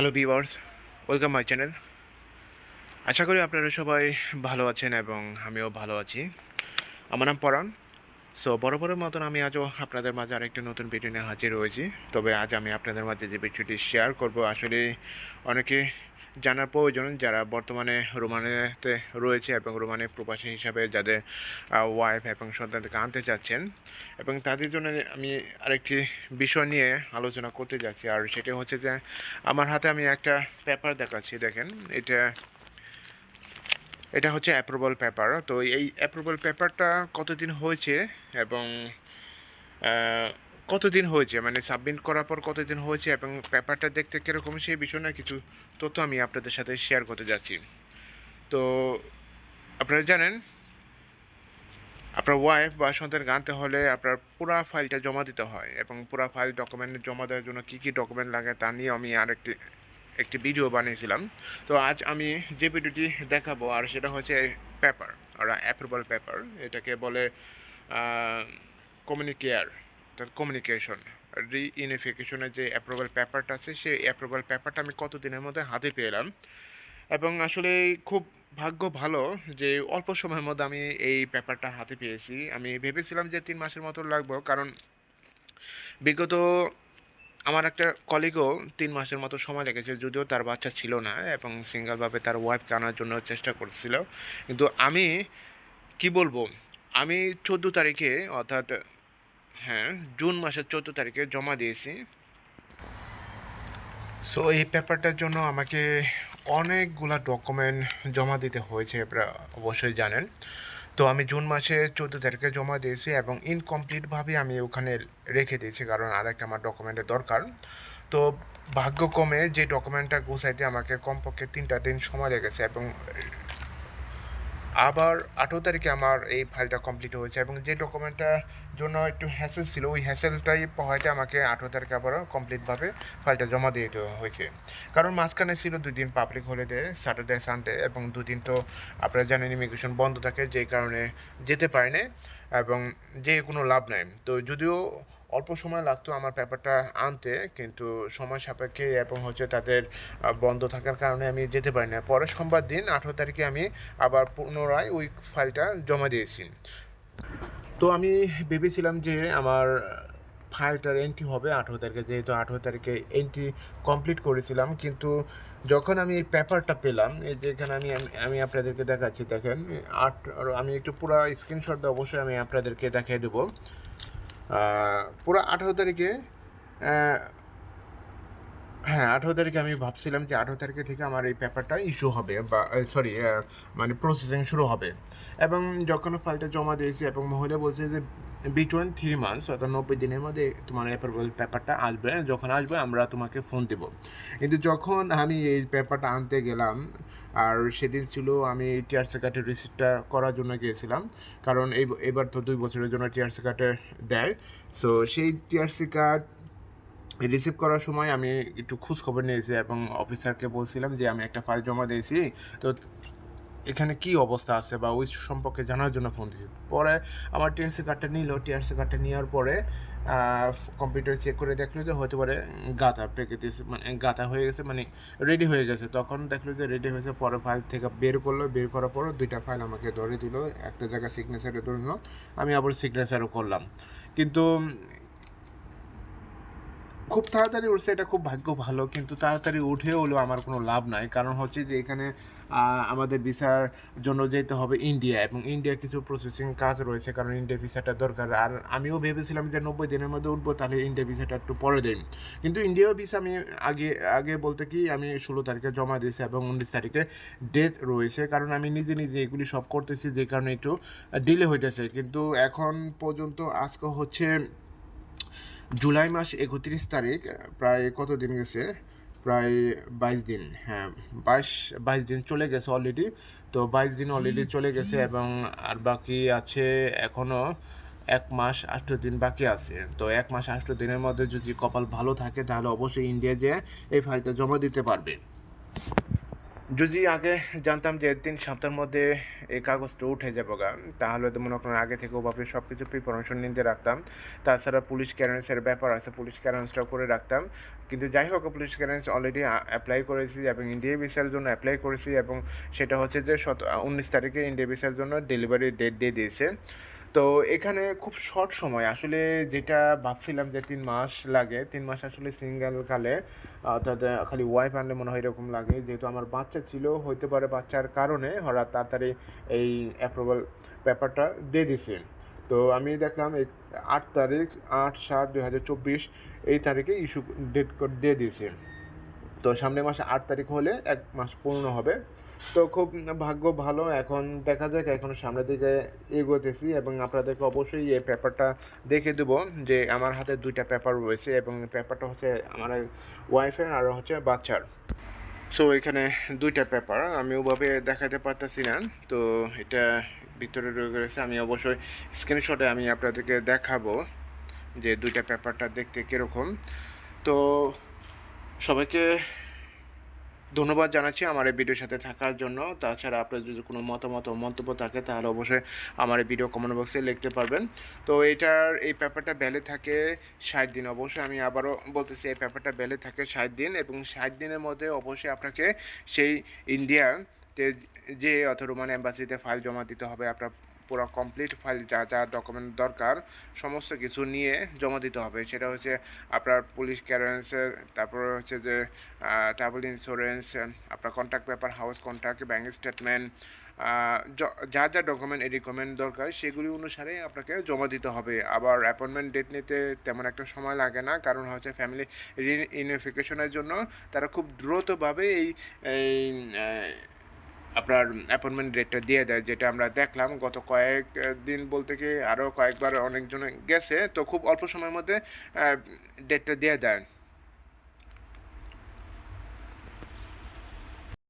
Hello viewers welcome my channel. আশা করি আপনারা সবাই ভালো আছেন এবং আমিও ভালো আছি। আমার নাম পরাণ। সো বরাবরের মতন আমি আজও আপনাদের মাঝে আরেকটি নতুন ভিডিও নিয়ে হাজির হয়েছি। তবে আজ আমি আপনাদের মাঝে যে ভিডিওটি শেয়ার করব, আসলে অনেকে জানার প্রয়োজন যারা বর্তমানে রোমানেতে রয়েছে এবং রোমানে প্রবাসী হিসাবে যাদের ওয়াইফ এবং সন্তানকে আনতে চাচ্ছেন এবং তাদের জন্য আমি আরেকটি বিষয় নিয়ে আলোচনা করতে যাচ্ছি। আর সেটা হচ্ছে যে, আমার হাতে আমি একটা পেপার দেখাচ্ছি, দেখেন। এটা এটা হচ্ছে অ্যাপ্রুভাল পেপার তো এই অ্যাপ্রুভাল পেপারটা কতদিন হয়েছে এবং কতদিন হয়েছে? মানে সাবমিট করার পর কতদিন হয়েছে এবং পেপারটা দেখতে কীরকম সেই বিষয় না কিছু তথ্য আমি আপনাদের সাথে শেয়ার করতে যাচ্ছি। তো আপনারা জানেন, আপনার ওয়াইফ বা সন্তানকে আনতে হলে আপনার পুরা ফাইলটা জমা দিতে হয় এবং পুরা ফাইল ডকুমেন্ট জমা দেওয়ার জন্য কী কী ডকুমেন্ট লাগে তা নিয়ে আমি আরেকটি, একটি ভিডিও বানিয়েছিলাম। তো আজ আমি যে ভিডিওটি দেখাবো, আর সেটা হচ্ছে পেপার আর অ্যাপ্রুভাল পেপার এটাকে বলে কমিউনিকেয়ার কমিউনিকেশন রিইউনিফিকেশনের যে অ্যাপ্রুভাল পেপারটা আছে, সেই অ্যাপ্রুভাল পেপারটা আমি কতদিনের মধ্যে হাতে পেলাম এবং আসলে খুব ভাগ্য ভালো যে অল্প সময়ের মধ্যে আমি এই পেপারটা হাতে পেয়েছি। আমি ভেবেছিলাম যে তিন মাসের মতো লাগবো, কারণ বিগত আমার একটা কলিগও তিন মাসের মতো সময় লেগেছে যদিও তার বাচ্চা ছিল না এবং সিঙ্গেলভাবে তার ওয়াইফকে আনার জন্য চেষ্টা করছিল। কিন্তু আমি, কি বলব, আমি চোদ্দ তারিখে, অর্থাৎ হ্যাঁ জুন মাসের চোদ্দ তারিখে জমা দিয়েছি। সো এই পেপারটার জন্য আমাকে অনেকগুলা ডকুমেন্ট জমা দিতে হয়েছে, আপনারা অবশ্যই জানেন। তো আমি জুন মাসে চোদ্দ তারিখে জমা দিয়েছি এবং ইনকমপ্লিটভাবে আমি ওখানে রেখে দিয়েছি, কারণ আরেকটা আমার ডকুমেন্টের দরকার। তো ভাগ্যক্রমে যে ডকুমেন্টটা গুছাইতে আমাকে কমপক্ষে তিনটা দিন সময় লেগেছে এবং আবার আঠেরো তারিখে আমার এই ফাইলটা কমপ্লিট হয়েছে এবং যে ডকুমেন্টটার জন্য একটু হ্যাসেল ছিল, ওই হ্যাসেলটাই হয়তো আমাকে আঠেরো তারিখে আবারও কমপ্লিটভাবে ফাইলটা জমা দিয়ে দেওয়া হয়েছে। কারণ মাঝখানে ছিল দুই দিন পাবলিক হলিডে স্যাটারডে সানডে এবং দুদিন তো আপনারা জানেন ইমিগ্রেশন বন্ধ থাকে, যেই কারণে যেতে পারিনি। এবং যে কোনো লাভ নাই। তো যদিও অল্প সময় লাগতো আমার পেপারটা আনতে, কিন্তু সময় সাপেক্ষে এবং হচ্ছে তাদের বন্ধ থাকার কারণে আমি যেতে পারি না পরের সোমবার দিন আঠেরো তারিখে আমি আবার পুনরায় ওই ফাইলটা জমা দিয়েছি। তো আমি ভেবেছিলাম যে আমার ফাইলটার এন্ট্রি হবে আঠেরো তারিখে, যেহেতু আঠেরো তারিখে এন্ট্রি কমপ্লিট করেছিলাম, কিন্তু যখন আমি এই পেপারটা পেলাম, এই যে এখানে আমি, আমি- আপনাদেরকে দেখাচ্ছি, দেখেন, আট আমি একটু পুরো স্ক্রিনশট দিয়ে অবশ্যই আমি আপনাদেরকে দেখিয়ে দেবো। পুরো আঠেরো তারিখে হ্যাঁ আঠেরো তারিখে আমি ভাবছিলাম যে আঠেরো তারিখে থেকে আমার এই পেপারটা ইস্যু হবে, বা সরি মানে প্রসেসিং শুরু হবে। এবং যখন ফাইলটা জমা দিয়েছি এবং মহিলা বলছে যে বিটুইন থ্রি মান্থস অর্থাৎ নব্বই দিনের মধ্যে তোমার অ্যাপ্রুভাল পেপারটা আসবে। যখন আসবে, আমরা তোমাকে ফোন দেব। কিন্তু যখন আমি এই পেপারটা আনতে গেলাম, আর সেদিন ছিল আমি টিআরসি কার্ডের রিসিপ্টটা করার জন্য গিয়েছিলাম। কারণ এই, এবার তো দুই বছরের জন্য টিআরসি কার্ডে দেয়। সো সেই টিআরসি কার্ড রিসিভ করার সময় আমি একটু খোঁজ খবর নিয়েছি এবং অফিসারকে বলছিলাম যে, আমি একটা ফাইল জমা দিয়েছি। তো এখানে কি অবস্থা আছে বা ওই সম্পর্কে জানার জন্য ফোন দিয়েছি। পরে আমার টিআরসি কার্ডটা নিল টিআরসি কার্ডটা নেওয়ার পরে কম্পিউটার চেক করে দেখল যে হতে পারে গাতা প্রেকেটিস মানে গাতা হয়ে গেছে মানে রেডি হয়ে গেছে। তখন দেখল যে রেডি হয়েছে, পরে ফাইল থেকে বের করল। বের করার পর দুইটা ফাইল আমাকে ধরে দিল, একটা জায়গায় সিগনেচারে ধরে নিল আমি আবার সিগনেচারও করলাম। কিন্তু খুব তাড়াতাড়ি উঠছে, এটা খুব ভাগ্য ভালো, কিন্তু তাড়াতাড়ি উঠে হলেও আমার কোনো লাভ নাই। কারণ হচ্ছে যে এখানে আমাদের ভিসার জন্য যেতে হবে ইন্ডিয়া এবং ইন্ডিয়া কিছু প্রসেসিং কাজ রয়েছে, কারণ ইন্ডিয়া ভিসাটা দরকার। আর আমিও ভেবেছিলাম যে নব্বই দিনের মধ্যে উঠবো, তাহলে ইন্ডিয়া ভিসাটা একটু পরে দিন কিন্তু ইন্ডিয়া ভিসা আমি আগে আগে বলতে কি, আমি ষোলো তারিখে জমা দিয়েছি এবং উনিশ তারিখে ডেট রয়েছে, কারণ আমি নিজে নিজে এগুলি সব করতেছি, যে কারণে একটু ডিলে হইতেছে। কিন্তু এখন পর্যন্ত আজকে হচ্ছে জুলাই মাস একত্রিশ তারিখ প্রায় কত দিন গেছে? প্রায় বাইশ দিন হ্যাঁ বাইশ বাইশ দিন চলে গেছে অলরেডি তো বাইশ দিন অলরেডি চলে গেছে এবং আর বাকি আছে এখনও এক মাস আট দিন বাকি আছে। তো এক মাস আট দিনের মধ্যে যদি কপাল ভালো থাকে, তাহলে অবশ্যই ইন্ডিয়া যেয়ে এই ফাইলটা জমা দিতে পারবে। যদি আগে জানতাম যে ৩ সপ্তাহের মধ্যে এই কাগজটা উঠে যাব গা, তাহলে তো মনে করেন আগে থেকে ওভাবে সব কিছু প্রিপারেশন নিতে রাখতাম। তাছাড়া পুলিশ ক্যারেন্সের ব্যাপার আছে, পুলিশ ক্যারেন্সটাও করে রাখতাম। কিন্তু যাই হোক পুলিশ ক্যারেন্স অলরেডি অ্যাপ্লাই করেছি এবং ইন্ডিয়া ভিসার জন্য অ্যাপ্লাই করেছি এবং সেটা হচ্ছে যে সত উনিশ তারিখে ইন্ডিয়া ভিসার জন্য ডেলিভারি ডেট দিয়ে দিয়েছে। তো এখানে খুব শর্ট সময় আসলে যেটা ভাবছিলাম যে তিন মাস লাগে, তিন মাস আসলে সিঙ্গেল কালে অর্থাৎ খালি ওয়াইফ আনলে মনে হয় এরকম লাগে। যেহেতু আমার বাচ্চা ছিল, হইতে পারে বাচ্চার কারণে ওরা তাড়াতাড়ি এই অ্যাপ্রুভাল পেপারটা দিয়ে দিছে। তো আমি দেখলাম আট তারিখ ৮/৭/২০২৪ এই তারিখে ইস্যু ডেট দিয়ে দিয়েছে। তো সামনের মাসে আট তারিখ হলে এক মাস পূর্ণ হবে। তো খুব ভাগ্য ভালো। এখন দেখা যাক, এখন সামনের দিকে এগোতেছি এবং আপনাদেরকে অবশ্যই এই পেপারটা দেখে দেবো যে আমার হাতে ২ টা পেপার রয়েছে এবং পেপারটা হচ্ছে আমার ওয়াইফের আর হচ্ছে বাচ্চার। সো এখানে ২ টা পেপার আমি ওভাবে দেখাতে পারতেছি না। তো এটা ভিতরে রয়ে গেছে। আমি অবশ্যই স্ক্রিনশটে আমি আপনাদেরকে দেখাবো যে ২ টা পেপারটা দেখতে কীরকম। তো সবাইকে ধন্যবাদ জানাচ্ছি আমার এই ভিডিওর সাথে থাকার জন্য। তাছাড়া আপনার যদি কোনো মতামত ও মন্তব্য থাকে, তাহলে অবশ্যই আমার এই ভিডিও কমেন্ট বক্সে লিখতে পারবেন। তো এটার, এই পেপারটা ভ্যালিড থাকে ৬০ দিন। অবশ্যই আমি আবারও বলতেছি, এই পেপারটা ভ্যালিড থাকে ৬০ দিন এবং ৬০ দিনের মধ্যে অবশ্যই আপনাকে সেই ইন্ডিয়াতে যে অথবা রোমান এম্বাসিতে ফাইল জমা দিতে হবে। আপনার পুরা কমপ্লিট ফাইল যা, যা ডকুমেন্ট দরকার সমস্ত কিছু নিয়ে জমা দিতে হবে। সেটা হচ্ছে আপনার পুলিশ ক্লিয়ারেন্সের তারপরে হচ্ছে যে ট্রাভেল ইন্স্যুরেন্স, আপনার contract paper, house contract, bank statement যা, যা ডকুমেন্ট এই রিকমেন্ড দরকার সেগুলি অনুসারে আপনাকে জমা দিতে হবে। আবার অ্যাপয়েন্টমেন্ট ডেট নিতে তেমন একটা সময় লাগে না। কারণ হচ্ছে ফ্যামিলি রিইউনিফিকেশনের জন্য তারা খুব দ্রুতভাবে এই আপনার অ্যাপয়েন্টমেন্ট ডেটটা দিয়ে দেয়। যেটা আমরা দেখলাম গত কয়েক দিন বলতে কি আরও কয়েকবার অনেকজন গেছে। তো খুব অল্প সময়ের মধ্যে ডেটটা দিয়ে দেয়।